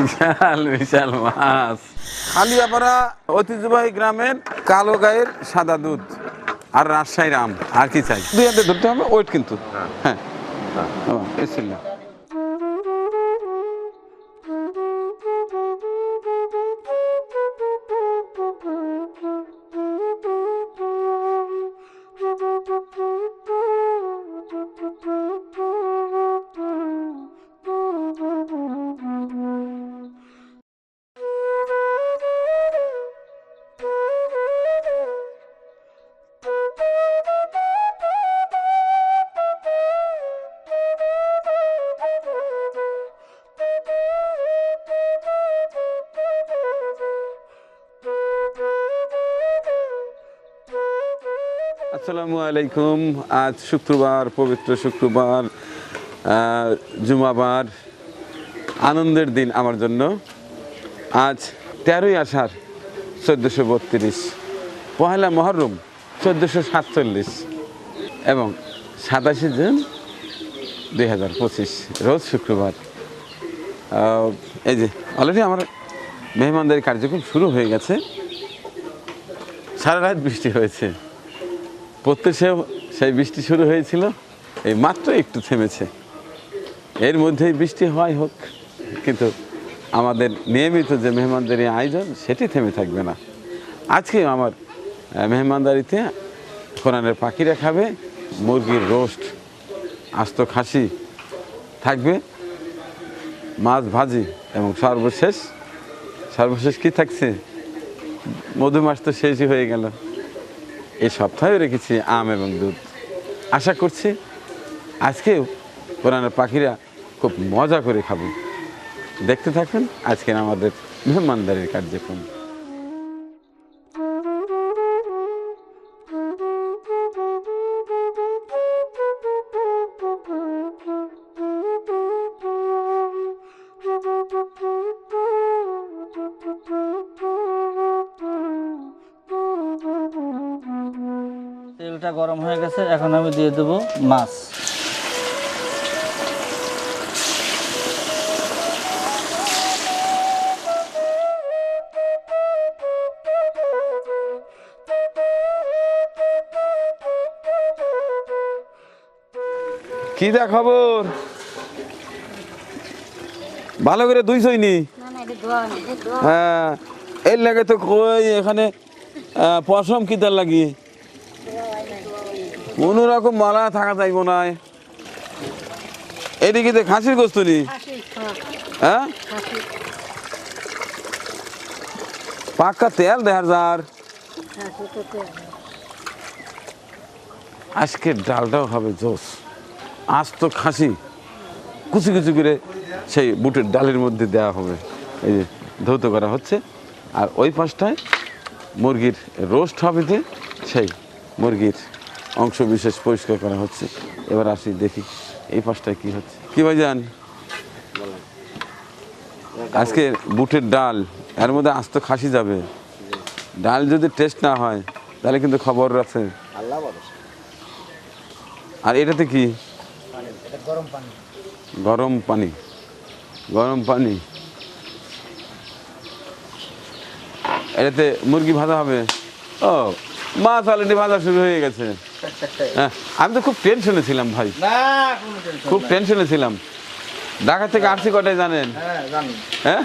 বিশাল বিশাল মাছ। খালিয়াপাড়া ঐতিহ্যবাহী গ্রামের কালো গায়ের সাদা দুধ আর রাজশাহীর আম। আর কি চাই? দুই হাতে ধরতে হবে ওয়েট কিন্তু। হ্যাঁ। হ্যাঁ। বিসমিল্লাহ। আসসালামু আলাইকুম। আজ শুক্রবার, পবিত্র শুক্রবার জুমাবার, আনন্দের দিন আমার জন্য। আজ তেরোই আষাঢ়, চোদ্দোশো বত্রিশ। পহেলা মহরম, চোদ্দোশো সাতচল্লিশ। এবং সাতাশে জুন দুই হাজার পঁচিশ, রোজ শুক্রবার। এই যে অলরেডি আমার মেহমানদের কার্যক্রম শুরু হয়ে গেছে। সারা রাত বৃষ্টি হয়েছে। প্রত্যেকেও সেই বৃষ্টি শুরু হয়েছিল, এই মাত্র একটু থেমেছে। এর মধ্যেই বৃষ্টি হয় হোক, কিন্তু আমাদের নিয়মিত যে মেহমানদারি আয়োজন, সেটি থেমে থাকবে না। আজকে আমার মেহমানদারিতে কোরআনের পাখিরা খাবে, মুরগির রোস্ট, আস্ত খাসি থাকবে, মাছ ভাজি এবং সর্বশেষ সর্বশেষ কি থাকছে? মধুমাস তো শেষই হয়ে গেল। এই সপ্তাহে রেখেছি আম এবং দুধ। আশা করছি আজকেও কোরআনের পাখিরা খুব মজা করে খাবে। দেখতে থাকুন, আজকের আমাদের মেহমানদারির কার্যক্রম। গেছে এখন আমি দিয়ে দেবো মাছ। কি দা খবর? ভালো করে দুই না? হ্যাঁ এর লাগে তো কই এখানে আহ, পশম কিতার লাগি। কোনো রকম মালা থাকা যাইব না এদিকে তো খাসির গোস্ত নি? হ্যাঁ। হ্যাঁ? পাক্কা তেল দেখার যার। আজকের ডালটাও হবে জোস। আজ তো খাসি। কুচি কুচি করে সেই বুটের ডালের মধ্যে দেওয়া হবে। এই যে ধৌত করা হচ্ছে। আর ওই পাশটায় মুরগির রোস্ট হবে যে সেই মুরগির অংশ বিশেষ পরিষ্কার করা হচ্ছে। এবার আসি দেখি এই পাশটায় কি হচ্ছে। কি ভাই জান আজকে বুটের ডাল এর মধ্যে আস্ত খাসি যাবে। ডাল যদি টেস্ট না হয় তাহলে কিন্তু খবর আছে। আর এটাতে কি? গরম পানি। গরম পানি। এটাতে মুরগি ভাজা হবে। ও মাছ অলরেডি ভাজা শুরু হয়ে গেছে। আমি তো খুব টেনশনে ছিলাম ভাই। খুব টেনশনে ছিলাম। ঢাকা থেকে আসছি কটায় জানেন? হ্যাঁ হ্যাঁ?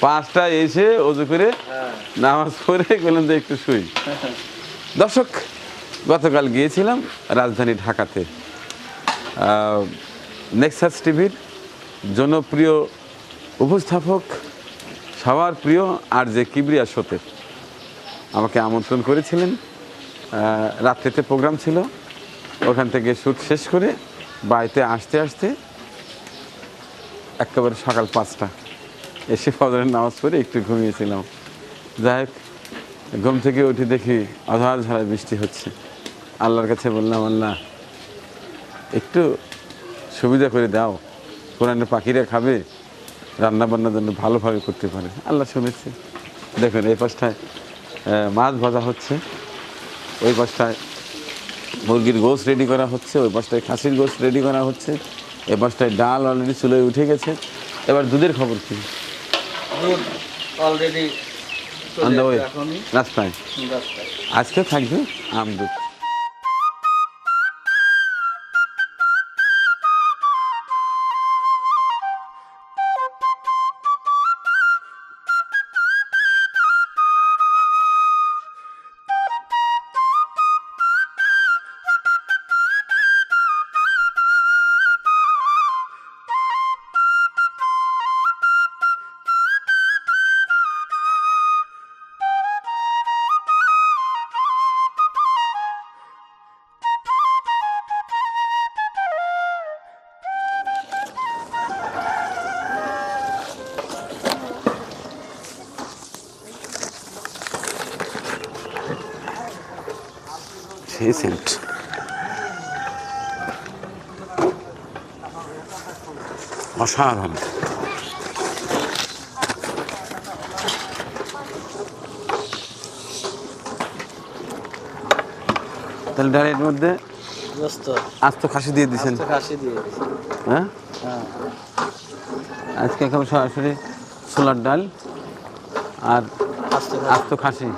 পাঁচটা এসে অজু করে হ্যাঁ। নামাজ পড়ে গেলাম যে একটু শুই। দর্শক গতকাল গিয়েছিলাম রাজধানী ঢাকাতে। নেক্সাস টিভির জনপ্রিয় উপস্থাপক সবার প্রিয় আর যে কিবরিয়া শোতে। আমাকে আমন্ত্রণ করেছিলেন। রাত্রিতে প্রোগ্রাম ছিল। ওখান থেকে শ্যুট শেষ করে বাড়িতে আসতে আসতে একেবারে সকাল পাঁচটা এসে ফজরের নামাজ পড়ে একটু ঘুমিয়েছিলাম। যাই হোক, ঘুম থেকে উঠে দেখি অধার ঝাড়া বৃষ্টি হচ্ছে। আল্লাহর কাছে বললাম, আল্লাহ, একটু সুবিধা করে দাও। কোরআনের পাখিরা খাবে রান্নাবান্নার জন্য ভালোভাবে করতে পারে। আল্লাহ শুনেছে। দেখুন, এই পাশটায় মাছ ভাজা হচ্ছে। ওই পাশটায় মুরগির গোস রেডি করা হচ্ছে ওই পাশটায় খাসির গোস রেডি করা হচ্ছে এ পাশটায় ডাল অলরেডি চুলোয় উঠে গেছে। এবার দুধের খবর কি? দুধ অলরেডি রাস্তায়। আজকে থাকবে আম দুধ। সেই সেন্ট অসাধারণ। তাহলে ডালের মধ্যে আস্ত। খাসি দিয়ে দিছি। হ্যাঁ? হ্যাঁ। আজকে এখন সরাসরি ছোলার ডাল আর আস্ত খাসি।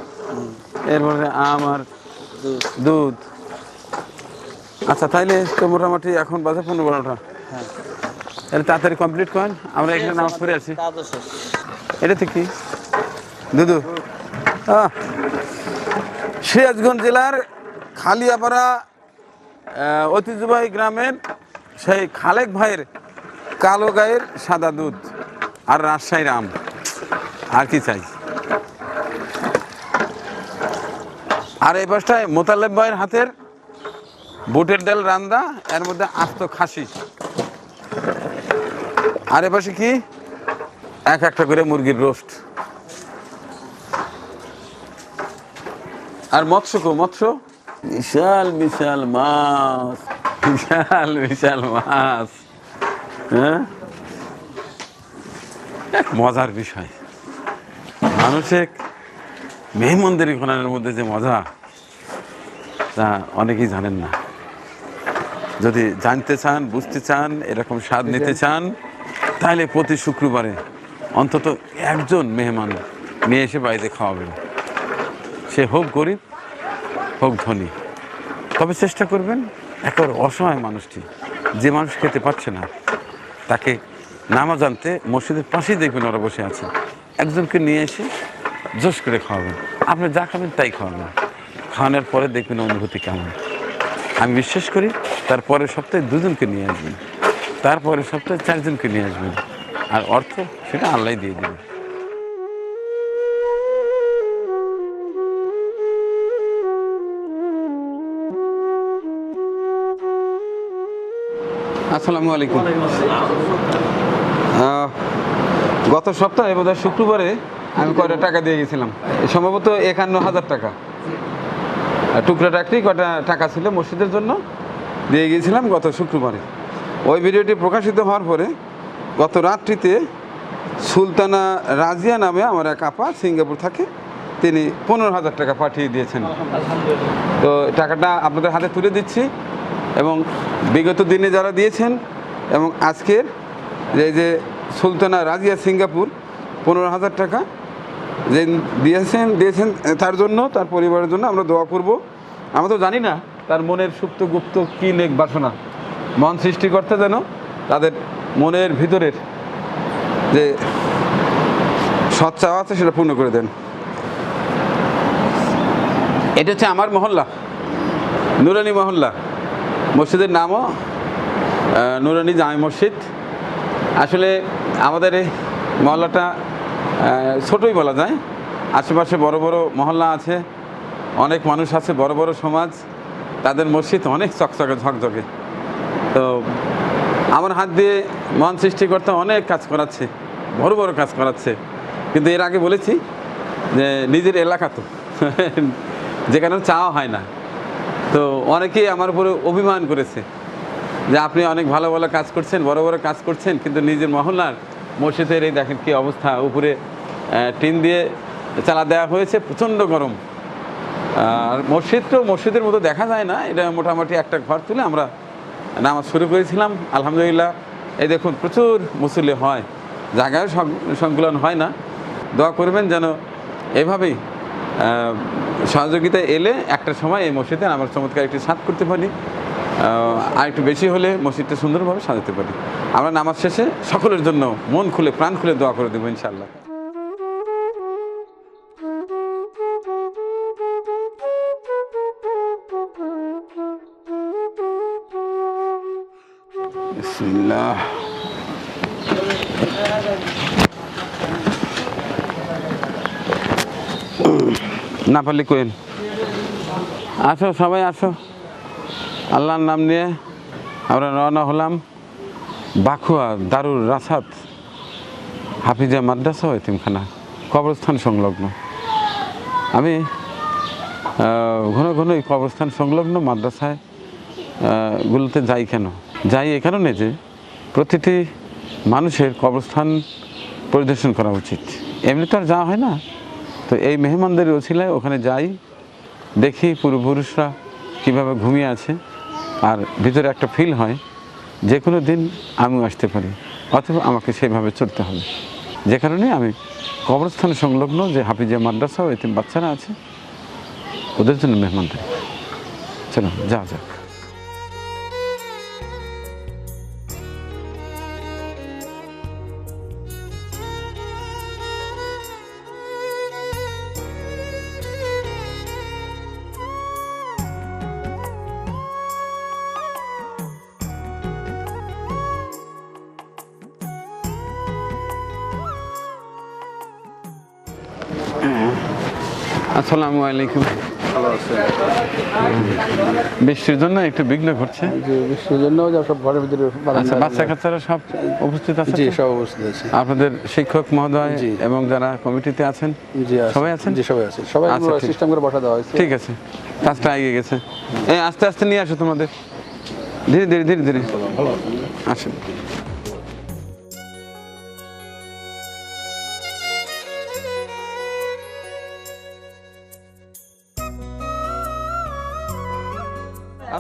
এরপরে আম আর দুধ। আচ্ছা তাইলে তো মোটামুটি এখন বাজে পনেরো বারোটা। হ্যাঁ। তাহলে তাড়াতাড়ি কমপ্লিট করেন আমরা এখানে নামাজ পড়ে আছি এটা ঠিক কি? দুদু সিরাজগঞ্জ জেলার খালিয়াপাড়া ঐতিহ্যবাহী গ্রামের সেই খালেক ভাইয়ের কালো গায়ের সাদা দুধ আর রাজশাহীর আম। আর কি চাই? আর এই পাশটায় মোতালেব ভাইয়ের হাতের বুটের ডাল রান্দা এর মধ্যে আস্ত খাসি। আর এ পাশে কি? এক একটা করে মুরগির রোস্ট। আর মৎস্য কো মৎস্য? বিশাল বিশাল মাছ। বিশাল বিশাল মাছ। হ্যাঁ? এক মজার বিষয়। মানুষের মেহমন্দির ঘোরানোর মধ্যে যে মজা তা অনেকেই জানেন না। যদি জানতে চান বুঝতে চান এরকম স্বাদ নিতে চান তাহলে প্রতি শুক্রবারে অন্তত একজন মেহমান নিয়ে এসে বাড়িতে খাওয়াবেন। সে হোক গরিব হোক ধনী তবে চেষ্টা করবেন একেবারে অসহায় মানুষটি যে মানুষ খেতে পারছে না তাকে নামাজ আনতে মসজিদের পাশেই দেখবেন ওরা বসে আছে। একজনকে নিয়ে এসে জোশ করে খাওয়াবেন। আপনি যা খাবেন তাই খাওয়াবেন। খাওয়ানোর পরে দেখবেন অনুভূতি কেমন। আমি বিশ্বাস করি তারপরের সপ্তাহে দুজনকে নিয়ে আসবেন। তারপরের সপ্তাহে চারজনকে নিয়ে আসবেন। আর অর্থ সেটা আল্লাহ দিয়ে দেবেন আসসালামু আলাইকুম। গত সপ্তাহে বোধহয় শুক্রবারে আমি কয়টা টাকা দিয়ে গেছিলাম? সম্ভবত একান্ন হাজার টাকা। টুকরা টাকরি কটা টাকা ছিল মসজিদের জন্য? দিয়ে গিয়েছিলাম গত শুক্রবারে। ওই ভিডিওটি প্রকাশিত হওয়ার পরে গত রাত্রিতে সুলতানা রাজিয়া নামে আমার এক আপা সিঙ্গাপুর থাকে, তিনি পনেরো হাজার টাকা পাঠিয়ে দিয়েছেন। তো টাকাটা আপনাদের হাতে তুলে দিচ্ছি এবং বিগত দিনে যারা দিয়েছেন এবং আজকের যে যে সুলতানা রাজিয়া সিঙ্গাপুর, পনেরো হাজার টাকা যে দিয়েছেন দিয়েছেন তার জন্য, তার পরিবারের জন্য আমরা দোয়া করব। আমরা তো জানি না তার মনের সুপ্ত, গুপ্ত কী নেক বাসনা। মন সৃষ্টিকর্তা যেন তাদের মনের ভিতরের যে সৎ আছে সেটা পূর্ণ করে দেন। এটা হচ্ছে আমার মহল্লা, নুরানি মহল্লা। মসজিদের নামও নুরানি জামে মসজিদ। আসলে আমাদের এই মহল্লাটা ছোটই বলা যায়। আশেপাশে বড় বড় মহল্লা আছে, অনেক মানুষ আছে, বড় বড় সমাজ, তাদের মসজিদ অনেক চকচকে, ঝকঝকে। তো আমার হাত দিয়ে মন সৃষ্টিকর্তা অনেক কাজ করাচ্ছে, বড় বড় কাজ করাচ্ছে। কিন্তু এর আগে বলেছি যে নিজের এলাকা তো, যেখানে চাওয়া হয় না। তো অনেকেই আমার উপরে অভিমান করেছে যে আপনি অনেক ভালো ভালো কাজ করছেন, বড় বড় কাজ করছেন, কিন্তু নিজের মহল্লার মসজিদের এই দেখেন কি অবস্থা উপরে টিন দিয়ে চালা দেওয়া হয়েছে প্রচণ্ড গরম। আর মসজিদটাও মসজিদের মতো দেখা যায় না এটা মোটামুটি একটা ঘর তুলে আমরা নামাজ শুরু করেছিলাম আলহামদুলিল্লাহ। এই দেখুন প্রচুর মুসল্লি হয় জায়গায় সংকুলন হয় না। দোয়া করবেন যেন এভাবেই আহ, সহযোগিতা এলে একটা সময় এই মসজিদে আমার চমৎকার একটি সাত করতে পারি। আর একটু বেশি হলে মসজিদটা সুন্দরভাবে সাজাতে পারি। আমরা নামাজ শেষে সকলের জন্য মন খুলে, প্রাণ খুলে দোয়া করে দেবো বিসমিল্লাহ। না পারলে কোয়েন আসো, সবাই আসো। আল্লাহর নাম নিয়ে আমরা রওনা হলাম বাখুয়া দারুর রাসাত হাফিজা মাদ্রাসা এতিমখানা কবরস্থান সংলগ্ন। আমি ঘন ঘন এই কবরস্থান সংলগ্ন মাদ্রাসায় গুলোতে যাই কেন? যাই এ কারণে যে প্রতিটি মানুষের কবরস্থান পরিদর্শন করা উচিত। এমনি তো আর যাওয়া হয় না। তো এই মেহমানদের ওছিলায় ওখানে যাই, দেখি পূর্বপুরুষরা কীভাবে ঘুমিয়ে আছে। আর ভিতরে একটা ফিল হয় যে কোনো দিন আমিও আসতে পারি, অথবা আমাকে সেইভাবে চলতে হবে। যে কারণে আমি কবরস্থান সংলগ্ন যে হাফিজিয়া মাদ্রাসা ও তিন বাচ্চারা আছে, ওদের জন্য মেহমান মেহমানদারি চলো যা যাক। আসসালামু আলাইকুম। বৃষ্টির জন্য একটু বিঘ্ন ঘটছে? বৃষ্টির জন্য সব ঘরের ভিতরে আচ্ছা বাচ্চা কাচ্চারা সব উপস্থিত আছে জি সব অবস্থিত আছে। আপনাদের শিক্ষক মহোদয় এবং যারা কমিটিতে আছেন জি সবাই আছেন? জি সবাই আছে সবাই ঠিক। সিস্টেম করে বসা দেওয়া হয়েছে। ঠিক আছে কাজটা এগিয়ে গেছে। এই আস্তে আস্তে নিয়ে আসো তোমাদের। ধীরে ধীরে ধীরে ধীরে। আসেন।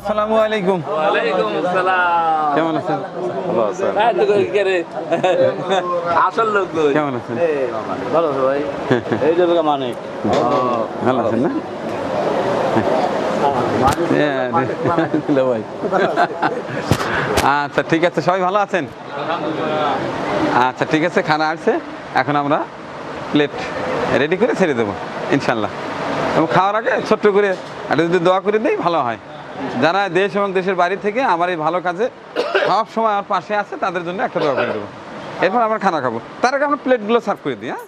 আসসালামু আলাইকুম। ওয়ালাইকুম আসসালাম। কেমন আছেন? হ্যাঁ তো কে রে? আসল লোক কেমন আছেন? ভালো আছে ভাই? এই যে মানিক। ভালো আছেন না? হ্যাঁ, আচ্ছা ঠিক আছে সবাই ভালো আছেন? আচ্ছা ঠিক আছে খানা আসছে। এখন আমরা প্লেট রেডি করে ছেড়ে দেবো ইনশাল্লাহ এবং খাওয়ার আগে ছোট্ট করে একটা যদি দোয়া করে দিই ভালো হয়। যারা দেশ এবং দেশের বাড়ি থেকে আমার এই ভালো কাজে সব সময় আমার পাশে আছে, তাদের জন্য একটা দোয়া করে দেবো। এরপর আমরা খানা খাব। তার আগে আমরা প্লেটগুলো সার্ভ করে দিই হ্যাঁ?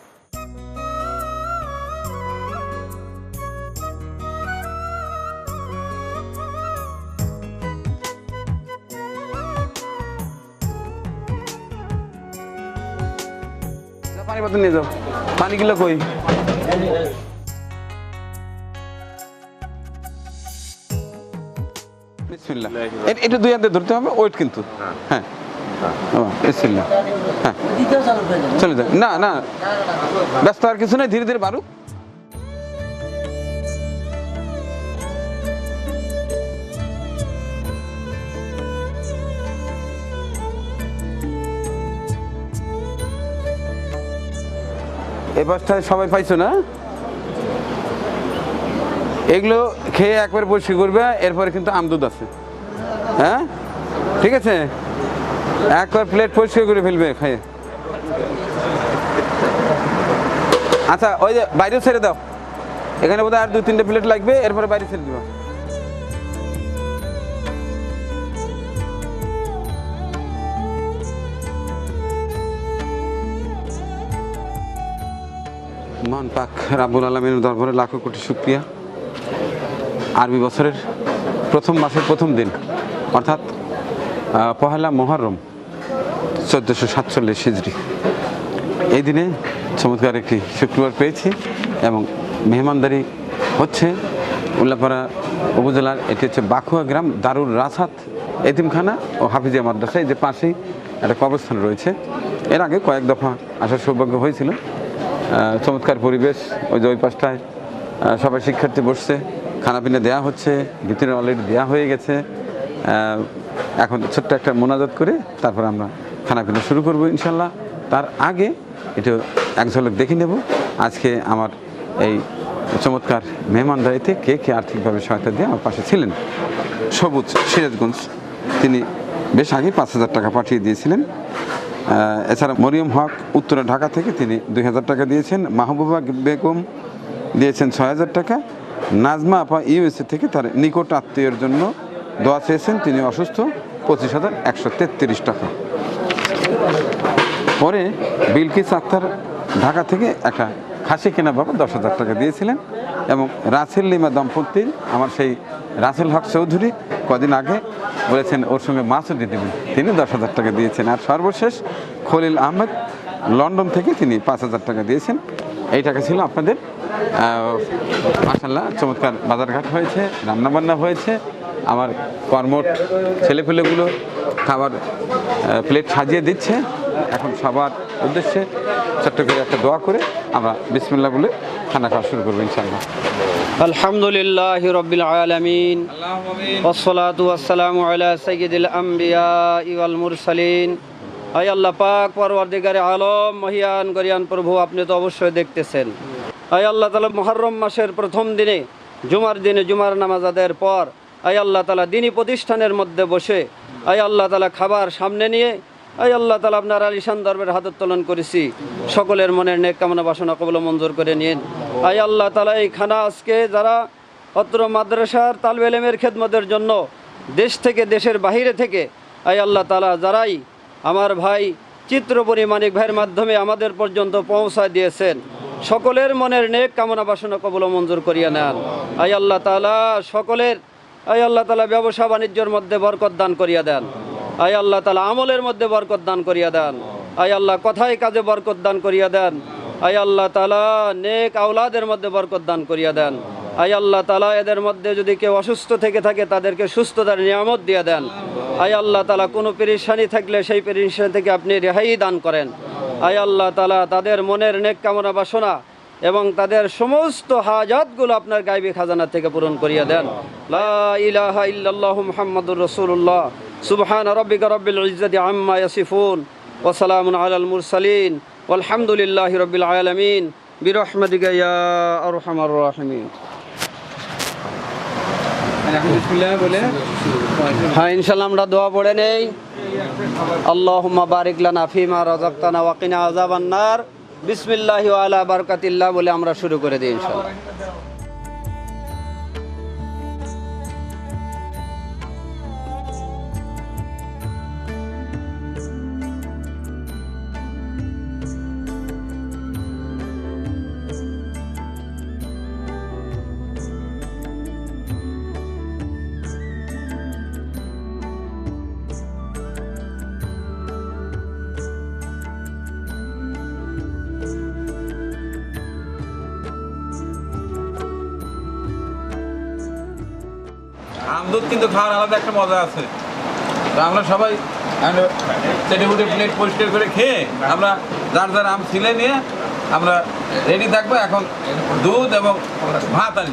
পানি বোতল নিয়ে যাও। পানি কিলো কই? বিসমিল্লাহ। এ- এটা দুই হাতে ধরতে হবে, ওয়েট কিন্তু। হ্যাঁ। হ্যাঁ। না না। ব্যস্ত আর কিছু নেই, ধীরে ধীরে বাসটায় সবাই পাইছো না? এগুলো খেয়ে একবার পরিষ্কার করবে, এরপরে কিন্তু আমদুদ আছে। হ্যাঁ? ঠিক আছে? একবার প্লেট পরিষ্কার করে ফেলবে খেয়ে। আচ্ছা ওই যে বাইরেও ছেড়ে দাও। এখানে বোধহয় আর দু তিনটে প্লেট লাগবে, এরপরে বাইরে ছেড়ে দিবা। মহান পাক, রাব্বুল আলমীর দরবারে লাখো কোটি শুক্রিয়া। আরবি বছরের প্রথম মাসের প্রথম দিন, অর্থাৎ পহেলা মহরম চোদ্দোশো সাতচল্লিশ হিজড়ি। এই দিনে চমৎকার একটি শুক্রবার পেয়েছি এবং মেহমানদারি হচ্ছে উল্লাপাড়া উপজেলার, এটি হচ্ছে বাখুয়া গ্রাম দারুল রাসাত এতিমখানা ও হাফিজিয়া মাদ্রাসা। এই যে পাশেই একটা কবরস্থান রয়েছে। এর আগে কয়েক দফা আসার সৌভাগ্য হয়েছিল। চমৎকার পরিবেশ, ওই যে ওই পাশটায় সবাই শিক্ষার্থী বসছে। খানাপিনা দেওয়া হচ্ছে, ভিতরে অলরেডি দেওয়া হয়ে গেছে। এখন ছোট্ট একটা মোনাজাত করে তারপর আমরা খানাপিনা শুরু করব ইনশাল্লাহ তার আগে একটু এক ঝলক দেখে নেব, আজকে আমার এই চমৎকার মেহমানদারিতে কে কে আর্থিকভাবে সহায়তা দিয়ে আমার পাশে ছিলেন? সবুজ সিরাজগঞ্জ, তিনি বেশ আগে পাঁচ হাজার টাকা পাঠিয়ে দিয়েছিলেন। এছাড়া মরিয়ম হক উত্তরা ঢাকা থেকে তিনি দুই হাজার টাকা দিয়েছেন, মাহবুবা বেগম দিয়েছেন ছয় হাজার টাকা নাজমা আপা ইউএসএ থেকে তার নিকট আত্মীয়ের জন্য দোয়া চেয়েছেন। তিনি অসুস্থ। পঁচিশ হাজার একশো তেত্রিশ টাকা। পরে বিলকিস আক্তার ঢাকা থেকে একটা খাসি কেনা বাবা দশ হাজার টাকা দিয়েছিলেন এবং রাসেল লিমা দম্পতি, আমার সেই রাসেল হক চৌধুরী কদিন আগে বলেছেন, ওর সঙ্গে মাছও দিয়ে দেবেন তিনি দশ হাজার টাকা দিয়েছেন। আর সর্বশেষ খলিল আহমেদ, লন্ডন থেকে তিনি পাঁচ হাজার টাকা দিয়েছেন। এই টাকা ছিল আপনাদের মাসাল্লাহ চমৎকার বাজারঘাট হয়েছে রান্নাবান্না হয়েছে। আমার কর্মট ছেলেপেলেগুলো খাবার প্লেট সাজিয়ে দিচ্ছে। এখন সবার উদ্দেশ্যে ছোট্ট করে একটা দোয়া করে আমরা বিসমিল্লা বলে খানা খাওয়া শুরু করব ইনশাল্লাহ আলহামদুলিল্লাহ রবিল আলমিন। ওসলাতাম সঈদুল আম্বিয়া মুরসালিন। আল্লাহ পাক পরবর্তীকারে আলম মহিয়ান গরিয়ান প্রভু আপনি তো অবশ্যই দেখতেছেন। আই আল্লাহ তালা মহরম মাসের প্রথম দিনে, জুমার দিনে জুমার নামাজ আদায়ের পর আই আল্লাহ তালা দিনী প্রতিষ্ঠানের মধ্যে বসে আই আল্লাহ তালা খাবার সামনে নিয়ে আই আল্লাহ তালা আপনার আলিশান দরবের হাত উত্তোলন করেছি। সকলের মনের নেক কামনা বাসনা কবল মঞ্জুর করে নিন। আই আল্লাহ তালা এই খানা আজকে যারা অত্র মাদ্রাসার তালবে এলেমের খেদমতের জন্য দেশ থেকে দেশের বাহিরে থেকে আই আল্লাহ তালা যারাই আমার ভাই চিত্রপরি মানিক ভাইয়ের মাধ্যমে আমাদের পর্যন্ত পৌঁছায় দিয়েছেন সকলের মনের নেক কামনা বাসনা কবল মঞ্জুর করিয়া নেন। আই আল্লাহ তালা সকলের আই আল্লাহ তালা ব্যবসা বাণিজ্যের মধ্যে বরকত দান করিয়া দেন। আই আল্লাহ তালা আমলের মধ্যে বরকত দান করিয়া দেন। আই আল্লাহ কথায় কাজে বরকত দান করিয়া দেন। আই আল্লাহ তালা নেক আওলাদের মধ্যে বরকত দান করিয়া দেন। আই আল্লাহ তালা এদের মধ্যে যদি কেউ অসুস্থ থেকে থাকে, তাদেরকে সুস্থতার নিয়ামত দিয়ে দেন। আই আল্লাহ তালা কোনো পেরেশানি থাকলে সেই পেরেশানি থেকে আপনি রেহাই দান করেন। আই আল্লাহ তালা তাদের মনের নেক কামনা বাসনা এবং তাদের সমস্ত হাজাতগুলো আপনার গাইবী খাজানা থেকে পূরণ করিয়া দেন। লা ইলাহা ইল্লাল্লাহু মুহাম্মাদুর রাসূলুল্লাহ। সুবহান রাব্বিকা রাব্বিল ইজ্জাতি আম্মা ইয়াসিফুন ওয়া সালামুন আলাল মুরসালিন। ওয়ালহামদুলিল্লাহি রাব্বিল আলামিন। বিরহমাতিকা ইয়া আরহামার রাহিমিন। হ্যাঁ ইনশাল্লাহ আমরা দোয়া পড়ে নেই। আল্লাহুম্মা বারিক লানা ফিমা রাযাকতানা ওয়া কিনা আযাবান নার। বিসমিল্লাহি ওয়া আলা বারাকাতিল্লাহ বলে আমরা শুরু করে দিই ইনশাআল্লাহ। আমদুধ কিন্তু খাওয়ার আলাদা একটা মজা আছে। তো আমরা সবাই চেটে ফুটে প্লেট পরিষ্কার করে খেয়ে আমরা যার যার আম ছিলে নিয়ে আমরা রেডি থাকব। এখন দুধ এবং ভাত আনি